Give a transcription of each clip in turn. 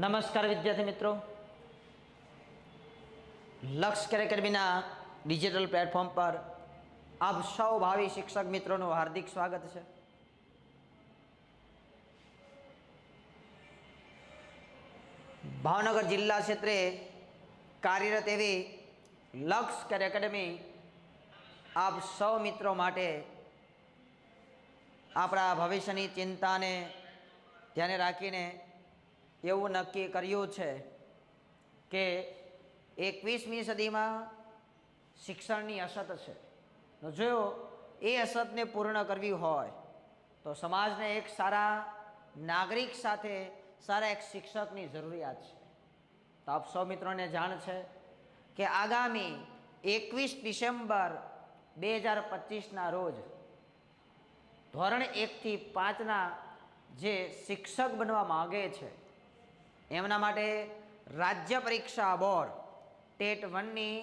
નમસ્કાર વિદ્યાર્થી મિત્રો. લક્ષ એકેડમીના ડિજિટલ પ્લેટફોર્મ પર આપ સૌ ભાવિ શિક્ષક મિત્રોનું હાર્દિક સ્વાગત છે. ભાવનગર જિલ્લા ક્ષેત્રે કાર્યરત એવી લક્ષ કેર એકેડમી આપ સૌ મિત્રો માટે આપણા ભવિષ્યની ચિંતાને ધ્યાને રાખીને એવું નક્કી કર્યું છે કે એકવીસમી સદીમાં શિક્ષણની અસત છે. તો જો એ અસતને પૂર્ણ કરવી હોય, તો સમાજને એક સારા નાગરિક સાથે સારા એક શિક્ષકની જરૂરિયાત છે. તો આપ સૌ મિત્રોને જાણ છે કે આગામી એકવીસ ડિસેમ્બર બે હજાર પચીસના રોજ ધોરણ એકથી પાંચના જે શિક્ષક બનવા માગે છે એમના માટે રાજ્ય પરીક્ષા બોર્ડ ટેટ વનની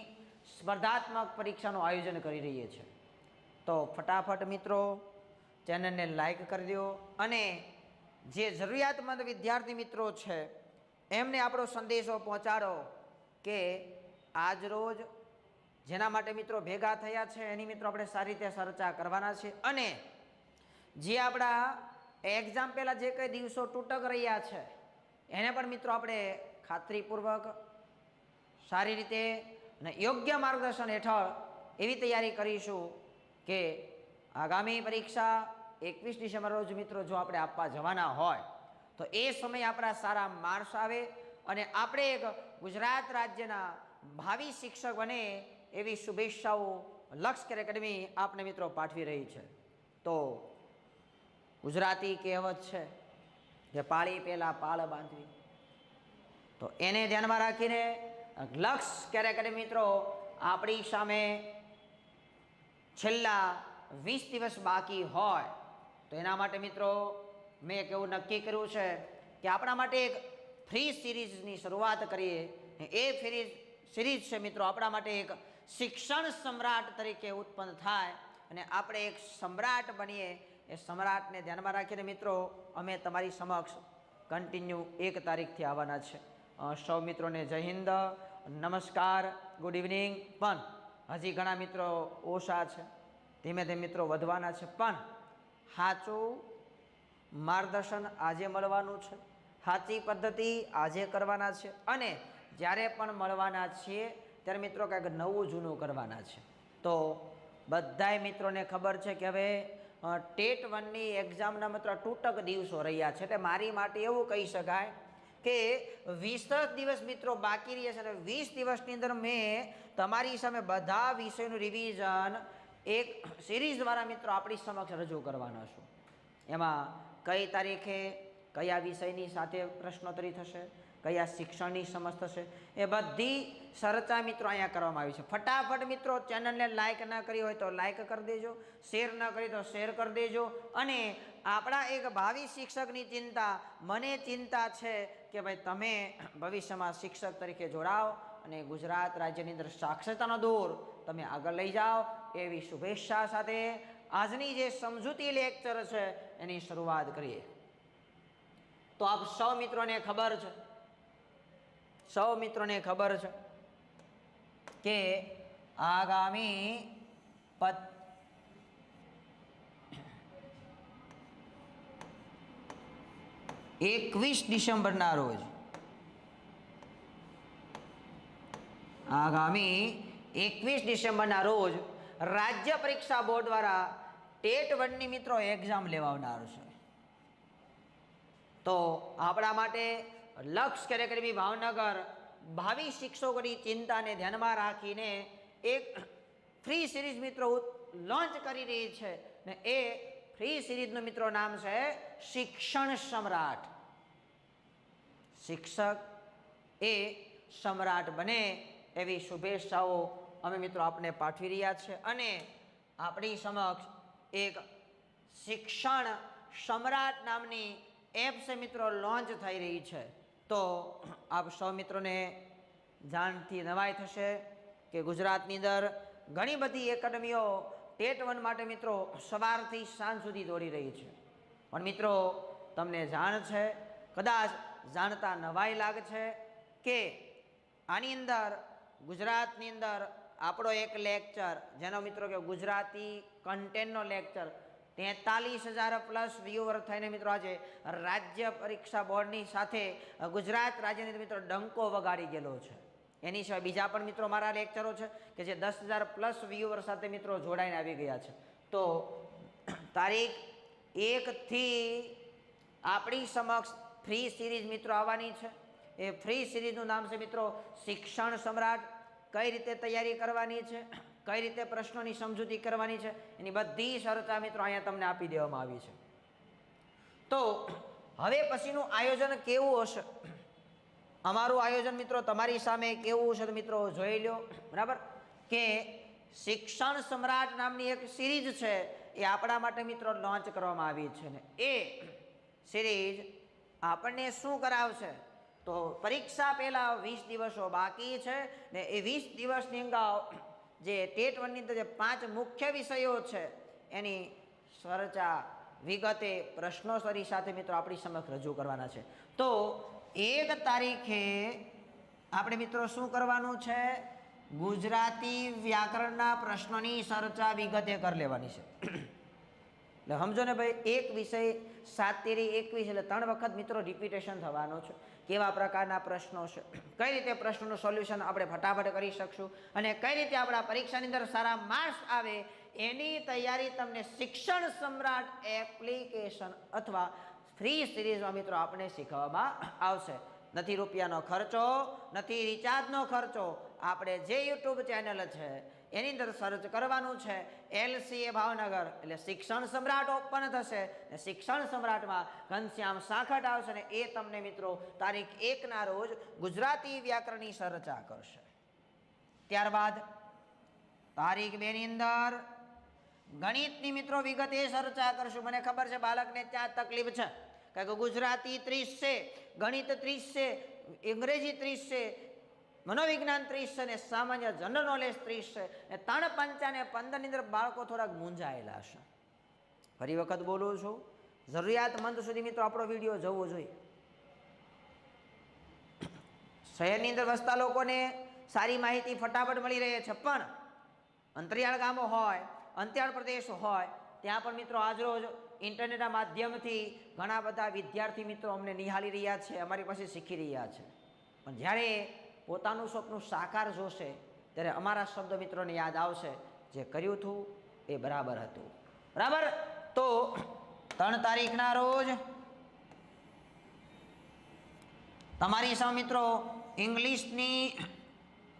સ્પર્ધાત્મક પરીક્ષાનું આયોજન કરી રહી છે. તો ફટાફટ મિત્રો, ચેનલને લાઈક કરી દો અને જે જરૂરિયાતમંદ વિદ્યાર્થી મિત્રો છે, એમને આપણો સંદેશો પહોંચાડો કે આજ રોજ જેના માટે મિત્રો ભેગા થયા છે, એની મિત્રો આપણે સારી રીતે ચર્ચા કરવાના છે અને જે આપણા એક્ઝામ પહેલાં જે કંઈ દિવસો તૂટક રહ્યા છે એને પણ મિત્રો આપણે ખાતરીપૂર્વક, સારી રીતે અને યોગ્ય માર્ગદર્શન હેઠળ એવી તૈયારી કરીશું કે આગામી પરીક્ષા એકવીસ ડિસેમ્બર રોજ મિત્રો જો આપણે આપવા જવાના હોય, તો એ સમયે આપણા સારા માર્ક્સ આવે અને આપણે એક ગુજરાત રાજ્યના ભાવિ શિક્ષક બને એવી શુભેચ્છાઓ લક્ષ એકેડમી આપને મિત્રો પાઠવી રહી છે. તો ગુજરાતી કહેવત છે કે પાળી પહેલાં પાળ બાંધવી. તો એને ધ્યાનમાં રાખીને લક્ષ ક્યારે કરે મિત્રો? આપણી સામે છેલ્લા વીસ દિવસ બાકી હોય. તો એના માટે મિત્રો મેં એક એવું નક્કી કર્યું છે કે આપણા માટે એક ફ્રી સિરીઝની શરૂઆત કરીએ. એ ફ્રી સિરીઝ છે મિત્રો આપણા માટે એક શિક્ષણ સમ્રાટ તરીકે ઉત્પન્ન થાય. અને આપણે એક સમ્રાટ બનીએ. એ સમ્રાટને ધ્યાનમાં રાખીને મિત્રો, અમે તમારી સમક્ષ કન્ટિન્યુ એક તારીખથી આવવાના છે. સૌ મિત્રોને જય હિન્દ, નમસ્કાર ગુડ ઇવનિંગ પણ હજી ઘણા મિત્રો ઓછા છે, ધીમે ધીમે મિત્રો વધવાના છે, પણ સાચું માર્ગદર્શન આજે મળવાનું છે સાચી પદ્ધતિ આજે કરવાના છે અને જ્યારે પણ મળવાના છીએ, ત્યારે મિત્રો કંઈક નવું જૂનું કરવાના છે. તો બધાય મિત્રોને ખબર છે કે હવે ટેટ વનની એક્ઝામના માત્ર તૂટક દિવસો રહ્યા છે એટલે મારી માટે એવું કહી શકાય કે વીસ જ દિવસ મિત્રો બાકી રહ્યા છે અને વીસ દિવસની અંદર મેં તમારી સામે બધા વિષયનું રિવિઝન એક સિરીઝ દ્વારા મિત્રો આપણી સમક્ષ રજૂ કરવાના છું. એમાં કઈ તારીખે કયા વિષયની સાથે પ્રશ્નોત્તરી થશે કયા શિક્ષણની સમજ થશે એ બધી ચર્ચા મિત્રો અહીંયા કરવામાં આવી છે. ફટાફટ મિત્રો ચેનલને લાઇક ના કરી હોય તો લાઇક કરી દેજો શેર ન કરી તો શેર કરી દેજો અને આપણા એક ભાવિ શિક્ષકની ચિંતા, મને ચિંતા છે કે ભાઈ તમે ભવિષ્યમાં શિક્ષક તરીકે જોડાઓ અને ગુજરાત રાજ્યની અંદર સાક્ષરતાનો દોર તમે આગળ લઈ જાઓ. એવી શુભેચ્છા સાથે આજની જે સમજૂતી લેક્ચર છે, એની શરૂઆત કરીએ. તો આપ સૌ મિત્રોને ખબર છે સૌ મિત્રોને ખબર છે કે આગામી પત એકવીસ ડિસેમ્બરના રોજ આગામી એકવીસ ડિસેમ્બરના રોજ રાજ્ય પરીક્ષા બોર્ડ દ્વારા ટેટ વનની મિત્રો એક્ઝામ લેવાનાર છે. તો આપણા માટે લક્ષ કેર એકેડમી ભાવનગર. ભાવિ શિક્ષકોની ચિંતાને ધ્યાનમાં રાખીને એક ફ્રી સિરીઝ મિત્રો લોન્ચ કરી રહી છે ને એ ફ્રી સિરીઝનું મિત્રો નામ છે શિક્ષણ સમ્રાટ. શિક્ષક એ સમ્રાટ બને એવી શુભેચ્છાઓ અમે મિત્રો આપને પાઠવી રહ્યા છે અને આપણી સમક્ષ એક શિક્ષણ સમ્રાટ નામની એપ છે મિત્રો લોન્ચ થઈ રહી છે. તો આપ સૌ મિત્રોને જાણથી નવાઈ થશે કે ગુજરાતની અંદર ઘણી બધી એકેડમીઓ ટેટ વન માટે મિત્રો સવારથી સાંજ સુધી દોડી રહી છે. પણ મિત્રો, તમને જાણ છે, કદાચ જાણતા નવાઈ લાગશે કે આની અંદર ગુજરાતની અંદર આપણો એક લેક્ચર જેનો મિત્રો કે ગુજરાતી કન્ટેન્ટનો લેક્ચર તેતાલીસ હજાર પ્લસ વ્યુઅર થઈને મિત્રો આજે રાજ્ય પરીક્ષા બોર્ડની સાથે ગુજરાત રાજ્યની મિત્રો ડંકો વગાડી ગયેલો છે. એની સિવાય બીજા પણ મિત્રો મારા લેક્ચરો છે કે જે દસ હજાર પ્લસ વ્યુઅર સાથે મિત્રો જોડાઈને આવી ગયા છે. તો તારીખ એકથી આપણી સમક્ષ ફ્રી સિરીઝ મિત્રો આવવાની છે. એ ફ્રી સિરીઝનું નામ છે મિત્રો શિક્ષણ સમ્રાટ. કઈ રીતે તૈયારી કરવાની છે? કઈ રીતે પ્રશ્નોની સમજૂતી કરવાની છે, એની બધી શરતા મિત્રો અહીંયા તમને આપી દેવામાં આવી છે. તો હવે પછીનું આયોજન કેવું હશે? અમારું આયોજન મિત્રો તમારી સામે કેવું છે મિત્રો જોઈ લો બરાબર? કે શિક્ષણ સમ્રાટ નામની એક સિરીઝ છે, એ આપણા માટે મિત્રો લોન્ચ કરવામાં આવી છે ને. એ સિરીઝ આપણને શું કરાવશે? તો પરીક્ષા પહેલાં વીસ દિવસો બાકી છે ને એ વીસ દિવસની અંદર જે ટેટ વનની અંદર જે પાંચ મુખ્ય વિષયો છે, એની ચર્ચા વિગતે પ્રશ્નોત્તરી સાથે મિત્રો આપણી સમક્ષ રજૂ કરવાના છે. તો એક તારીખે આપણે મિત્રો શું કરવાનું છે? ગુજરાતી વ્યાકરણના પ્રશ્નોની ચર્ચા વિગતે કરી લેવાની છે. એટલે સમજો ને ભાઈ, એક વિષય સાત તેરી એકવીસ, એટલે ત્રણ વખત મિત્રો રિપીટેશન થવાનો છે. કેવા પ્રકારના પ્રશ્નો છે? કઈ રીતે પ્રશ્નોનું સોલ્યુશન આપણે ફટાફટ કરી શકશું? અને કઈ રીતે આપણા પરીક્ષાની અંદર સારા માર્ક્સ આવે? એની તૈયારી તમને શિક્ષણ સમ્રાટ એપ્લિકેશન અથવા ફ્રી સિરીઝમાં મિત્રો આપણે શીખવવામાં આવશે. નથી રૂપિયાનો ખર્ચો, નથી રિચાર્જનો ખર્ચો. આપણે જે યુટ્યુબ ચેનલ છે, એની અંદર સર્ચ કરવાનું છે, એલસીએ ભાવનગર. એટલે શિક્ષણ સમ્રાટ ઓપન થશે. ને શિક્ષણ સમ્રાટમાં ઘનશ્યામ સાખટ આવશે ને એ તમને મિત્રો તારીખ એકના રોજ ગુજરાતી વ્યાકરણની ચર્ચા કરશે. ત્યારબાદ તારીખ બેની અંદર ગણિતની મિત્રો વિગતે ચર્ચા કરશું. મને ખબર છે બાળકને ત્યાં તકલીફ છે. કારણ કે ગુજરાતી ત્રીસ છે, ગણિત ત્રીસ છે અંગ્રેજી ત્રીસ છે, મનોવિજ્ઞાન ત્રીસ છે ને સામાન્ય જનરલ નોલેજ ત્રીસ છે ને ત્રણ પંચાને પંદરની અંદર બાળકો થોડાક મૂંઝાયેલા છે ફરી વખત બોલું છું, જરૂરિયાતમંદ સુધી મિત્રો આપણો વીડિયો જવો જોઈએ. શહેરની અંદર વસતા લોકોને સારી માહિતી ફટાફટ મળી રહે છે, પણ અંતરિયાળ ગામો હોય અંતરિયાળ પ્રદેશ હોય, ત્યાં પણ મિત્રો આજરોજ ઇન્ટરનેટના માધ્યમથી ઘણા બધા વિદ્યાર્થી મિત્રો અમને નિહાળી રહ્યા છે, અમારી પાસે શીખી રહ્યા છે. પણ જ્યારે પોતાનું સ્વપ્ન સાકાર જોશે, ત્યારે અમારા શબ્દ મિત્રોને યાદ આવશે, જે કર્યું હતું એ બરાબર હતું. બરાબર? તો ત્રણ તારીખના રોજ તમારી સામે મિત્રો ઇંગ્લિશની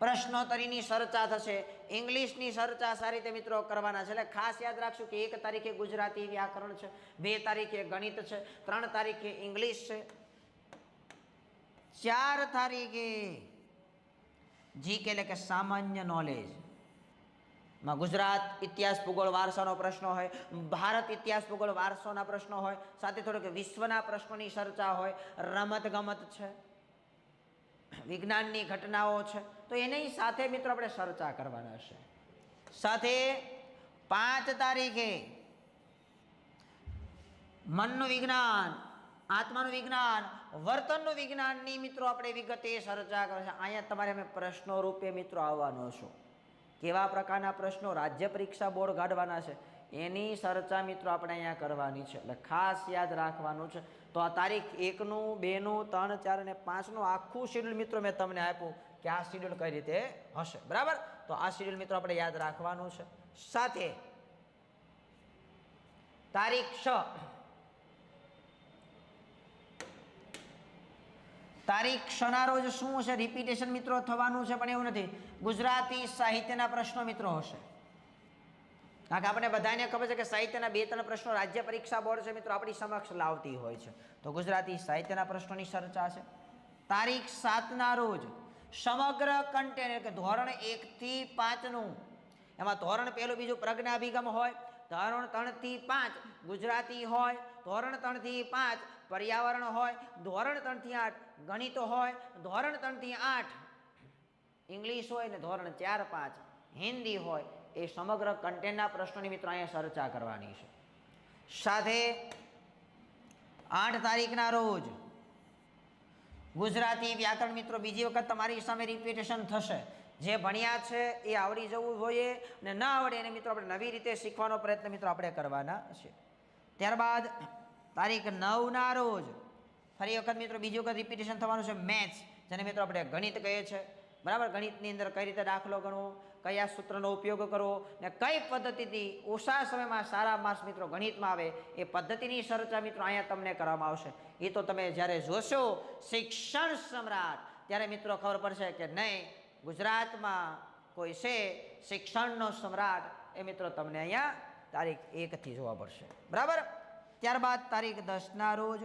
પ્રશ્નોત્તરીની ચર્ચા થશે. ઇંગ્લિશની ચર્ચા સારી રીતે મિત્રો કરવાના છે. એટલે ખાસ યાદ રાખશું કે એક તારીખે ગુજરાતી વ્યાકરણ છે, બે તારીખે ગણિત છે, ત્રણ તારીખે ઇંગ્લિશ છે. ચાર તારીખે જીકે એટલે કે સામાન્ય નોલેજમાં ગુજરાત ઇતિહાસ ભૂગોળ વારસાનો પ્રશ્ન હોય, ભારત ઇતિહાસ ભૂગોળ વારસોના પ્રશ્નો હોય, સાથે થોડોક વિશ્વના પ્રશ્નોની ચર્ચા હોય, રમત ગમત છે, વિજ્ઞાનની ઘટનાઓ છે તો એની સાથે મિત્રો આપણે ચર્ચા કરવાના છે. સાથે પાંચ તારીખે મનનું વિજ્ઞાન, આત્માનું વિજ્ઞાન, વર્તનનું વિજ્ઞાનની મિત્રો આપણે વિગતે ચર્ચા કરે છે અહીંયા તમારે અમે પ્રશ્નો રૂપે મિત્રો આવવાનો છો. કેવા પ્રકારના પ્રશ્નો રાજ્ય પરીક્ષા બોર્ડ કાઢવાના છે, એની ચર્ચા મિત્રો આપણે અહીંયા કરવાની છે. એટલે ખાસ યાદ રાખવાનું છે. તો આ તારીખ એકનું, બેનું, ત્રણ, ચાર અને પાંચનું આખું શેડ્યુલ મિત્રો મેં તમને આપ્યું. કે આ શિડ્યુલ કઈ રીતે હશે? બરાબર? તો આ શિડ્યુલ મિત્રો આપણે યાદ રાખવાનું છે. સાથે તારીખ છ. તારીખ ક્ષના રોજ શું હશે? રિપીટેશન મિત્રો થવાનું છે, પણ એવું નથી. ગુજરાતી સાહિત્યના પ્રશ્નો મિત્રો હશે. કારણ કે આપણે બધાને ખબર છે કે સાહિત્યના બે ત્રણ પ્રશ્નો રાજ્ય પરીક્ષા બોર્ડ છે મિત્રો, આપણી સમક્ષ લાવતી હોય છે. તો ગુજરાતી સાહિત્યના પ્રશ્નોની ચર્ચા છે. તારીખ સાતના રોજ સમગ્ર કન્ટેનર કે ધોરણ એકથી પાંચનું. એમાં ધોરણ પહેલું બીજું પ્રજ્ઞાભિગમ હોય, ધોરણ ત્રણથી પાંચ ગુજરાતી હોય, ધોરણ ત્રણથી પાંચ પર્યાવરણ હોય, ધોરણ ત્રણથી આઠ ગણિત હોય, ધોરણ ત્રણથી આઠ ઇંગ્લિશ હોય ને ધોરણ ચાર પાંચ હિન્દી હોય, એ સમગ્ર કન્ટેન્ટના પ્રશ્નોની મિત્રો અહીંયા ચર્ચા કરવાની છે. સાથે આઠ તારીખના રોજ ગુજરાતી વ્યાકરણ મિત્રો, બીજી વખત તમારી સામે રિપીટેશન થશે. જે ભણ્યા છે એ આવડી જવું જોઈએ અને ન આવડે એને મિત્રો આપણે નવી રીતે શીખવાનો પ્રયત્ન મિત્રો આપણે કરવાના છે. ત્યારબાદ તારીખ નવના રોજ ફરી વખત મિત્રો બીજી વખત રિપીટેશન થવાનું છે મેથ્સ, જેને મિત્રો આપણે ગણિત કહીએ છીએ બરાબર? ગણિતની અંદર કઈ રીતે દાખલો ગણવો? કયા સૂત્રનો ઉપયોગ કરવો? ને કઈ પદ્ધતિથી ઓછા સમયમાં સારા માર્ક્સ મિત્રો ગણિતમાં આવે એ પદ્ધતિની ચર્ચા મિત્રો અહીંયા તમને કરવામાં આવશે. એ તો તમે જ્યારે જોશો, શિક્ષણ સમ્રાટ, ત્યારે મિત્રો ખબર પડશે કે નહીં, ગુજરાતમાં કોઈ છે શિક્ષણનો સમ્રાટ? એ મિત્રો તમને અહીંયા તારીખ એકથી જોવા પડશે. બરાબર? ત્યારબાદ તારીખ દસના રોજ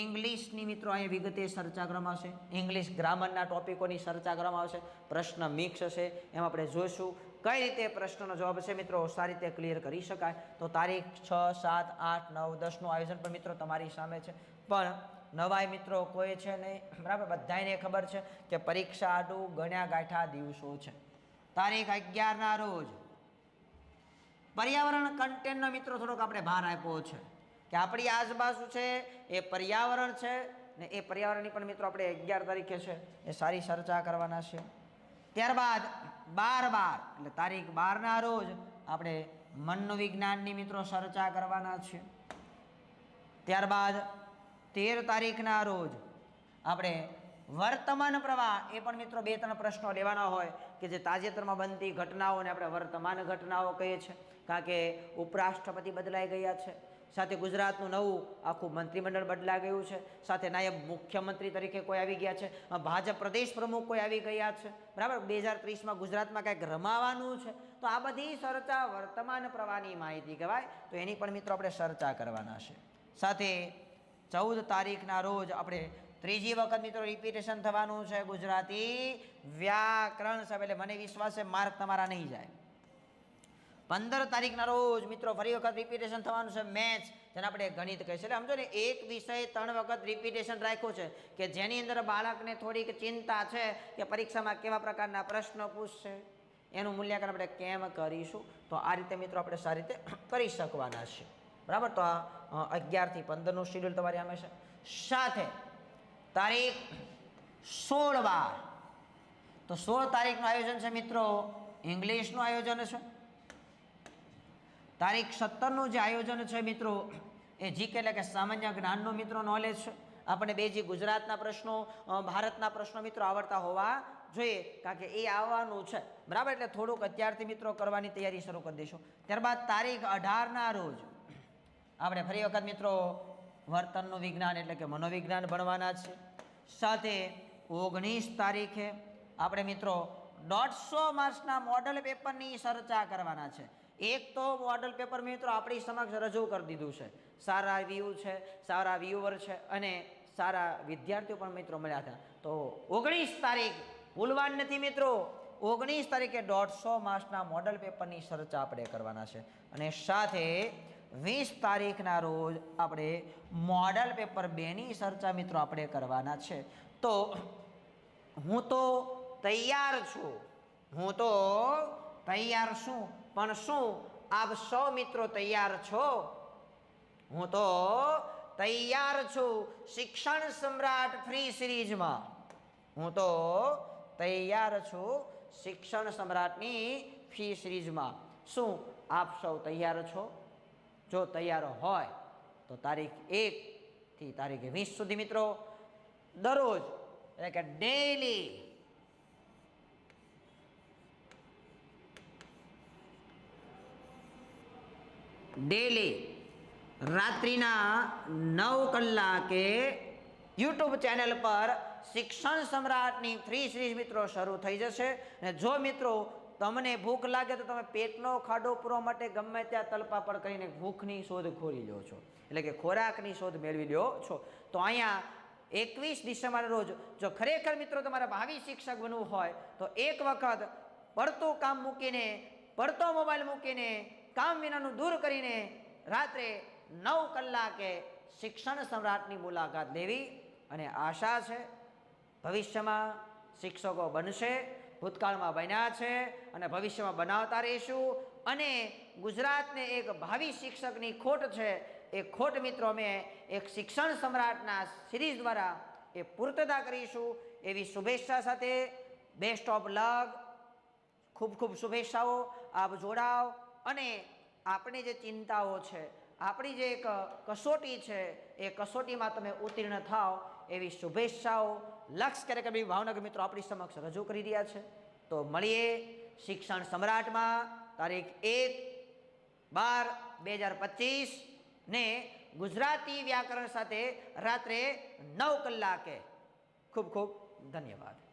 ઇંગ્લિશની મિત્રો અહીં વિગતે ચર્ચા કરવામાં આવશે ઇંગ્લિશ ગ્રામરના ટોપિકોની ચર્ચા કરવામાં આવશે પ્રશ્ન મિક્સ હશે. એમાં આપણે જોઈશું કઈ રીતે પ્રશ્નનો જવાબ છે મિત્રો. સારી રીતે ક્લિયર કરી શકાય. તો તારીખ છ, સાત, આઠ, નવ, દસનું આયોજન પણ મિત્રો તમારી સામે છે. પણ નવાઈ મિત્રો કોઈ છે નહીં. બરાબર? બધાને ખબર છે કે પરીક્ષા આડું ગણ્યા ગાંઠા દિવસો છે. તારીખ અગિયારના રોજ. પર્યાવરણ કન્ટેન્ટનો મિત્રો થોડોક આપણે ભાર આપ્યો છે. કે આપણી આજુબાજુ છે, એ પર્યાવરણ છે, ને એ પર્યાવરણની પણ મિત્રો આપણે અગિયાર તારીખે છે, એ સારી ચર્ચા કરવાના છે. ત્યારબાદ બાર બાર, એટલે તારીખ બારના રોજ આપણે મનોવિજ્ઞાનની મિત્રો ચર્ચા કરવાના છે. ત્યારબાદ તેર તારીખના રોજ આપણે વર્તમાન પ્રવાહ, એ પણ મિત્રો બે ત્રણ પ્રશ્નો લેવાના હોય કે જે તાજેતરમાં બનતી ઘટનાઓને આપણે વર્તમાન ઘટનાઓ કહીએ છીએ. કારણ કે ઉપરાષ્ટ્રપતિ બદલાઈ ગયા છે. સાથે ગુજરાતનું નવું આખું મંત્રીમંડળ બદલાઈ ગયું છે. સાથે નાયબ મુખ્યમંત્રી તરીકે કોઈ આવી ગયા છે. ભાજપ પ્રદેશ પ્રમુખ કોઈ આવી ગયા છે. બરાબર? બે હજાર ત્રીસમાં ગુજરાતમાં કંઈક રમાવાનું છે. તો આ બધી ચર્ચા વર્તમાન પ્રવાહની માહિતી કહેવાય. તો એની પણ મિત્રો આપણે ચર્ચા કરવાના છે. સાથે ચૌદ તારીખના રોજ આપણે ત્રીજી વખત મિત્રો રિપીટેશન થવાનું છે ગુજરાતી વ્યાકરણ સાહેબ. એટલે મને વિશ્વાસ છે, માર્ક તમારા નહીં જાય. પંદર તારીખના રોજ મિત્રો ફરી વખત રિપીટેશન થવાનું છે મેથ્સ જેને આપણે ગણિત છીએ. એટલે સમજો ને, એક વિષય ત્રણ વખત રિપીટેશન રાખ્યું છે કે જેની અંદર બાળકને થોડીક ચિંતા છે કે પરીક્ષામાં કેવા પ્રકારના પ્રશ્નો પૂછશે, એનું મૂલ્યાંકન આપણે કેમ કરીશું? તો આ રીતે મિત્રો આપણે સારી રીતે કરી શકવાના છે. બરાબર? તો આ અગિયારથી પંદરનું શેડ્યુલ તમારી સામે છે. સાથે તારીખ સોળ બાર. તો સોળ તારીખનું આયોજન છે મિત્રો ઇંગ્લિશનું આયોજન છે. તારીખ સત્તરનું જે આયોજન છે મિત્રો, એ જીકે એટલે કે સામાન્ય જ્ઞાનનું મિત્રો નોલેજ છે. આપણે બે જે ગુજરાતના પ્રશ્નો ભારતના પ્રશ્નો મિત્રો આવડતા હોવા જોઈએ, કારણ કે એ આવવાનું છે. બરાબર? એટલે થોડુંક અત્યારથી મિત્રો કરવાની તૈયારી શરૂ કરી દઈશું. ત્યારબાદ તારીખ અઢારના રોજ આપણે ફરી વખત મિત્રો વર્તનનું વિજ્ઞાન એટલે કે મનોવિજ્ઞાન ભણવાના છે. સાથે ઓગણીસ તારીખે આપણે મિત્રો દોઢસો માર્ક્સના મોડલ પેપરની ચર્ચા કરવાના છે. એક તો મોડલ પેપર મિત્રો આપણી સમક્ષ રજૂ કરી દીધું છે. સારા વ્યૂ છે, સારા વ્યૂવર છે અને સારા વિદ્યાર્થીઓ પણ મિત્રો મળ્યા હતા. તો ઓગણીસ તારીખ, ભૂલવાન નથી મિત્રો. ઓગણીસ તારીખે દોઢસો માર્ક્સના મોડલ પેપરની ચર્ચા આપણે કરવાના છે. અને સાથે વીસ તારીખના રોજ આપણે મોડલ પેપર બેની ચર્ચા મિત્રો આપણે કરવાના છે. તો હું તો તૈયાર છું. હું તો તૈયાર છું. પણ શું આપ સૌ મિત્રો તૈયાર છો? હું તો તૈયાર છું શિક્ષણ સમ્રાટ ફ્રી સિરીઝમાં. હું તો તૈયાર છું શિક્ષણ સમ્રાટની ફી સિરીઝમાં. શું આપ સૌ તૈયાર છો? જો તૈયાર હોય તો તારીખ એકથી તારીખ વીસ સુધી મિત્રો દરરોજ એટલે કે ડેઈલી ડેલી, રાત્રિના નવ કલાકે યુટ્યુબ ચેનલ પર શિક્ષણ સમ્રાટની ફ્રી સિરીઝ મિત્રો શરૂ થઈ જશે. અને જો મિત્રો તમને ભૂખ લાગે તો તમે પેટનો ખાડો પૂરવા માટે ગમે ત્યાં તલપાપડ કરીને ભૂખની શોધ ખોરી લો છો. એટલે કે ખોરાકની શોધ મેળવી લો છો. તો અહીંયા એકવીસ ડિસેમ્બર રોજ જો ખરેખર મિત્રો તમારે ભાવિ શિક્ષક બનવું હોય તો એક વખત પડતું કામ મૂકીને, પડતો મોબાઈલ મૂકીને કામ વિનાનું દૂર કરીને રાત્રે નવ કલાકે શિક્ષણ સમ્રાટની મુલાકાત લેવી અને આશા છે, ભવિષ્યમાં શિક્ષકો બનશે, ભૂતકાળમાં બન્યા છે અને ભવિષ્યમાં બનાવતા રહીશું અને ગુજરાતને એક ભાવિ શિક્ષકની ખોટ છે, એ ખોટ મિત્રો અમે એક શિક્ષણ સમ્રાટના સિરીઝ દ્વારા એ પૂર્તતા કરીશું. એવી શુભેચ્છા સાથે બેસ્ટ ઓફ લક ખૂબ ખૂબ શુભેચ્છાઓ, આપ જોડાવ. અને આપણી જે ચિંતાઓ છે, આપણી જે એક કસોટી છે, એ કસોટીમાં તમે ઉત્તીર્ણ થાઓ એવી શુભેચ્છાઓ. લક્ષ બી ભાવનગર મિત્રો આપણી સમક્ષ રજૂ કરી રહ્યા છે. તો મળીએ શિક્ષણ સમ્રાટમાં તારીખ એક બાર બે હજાર પચીસ ને ગુજરાતી વ્યાકરણ સાથે રાત્રે નવ કલાકે. ખૂબ ખૂબ ધન્યવાદ.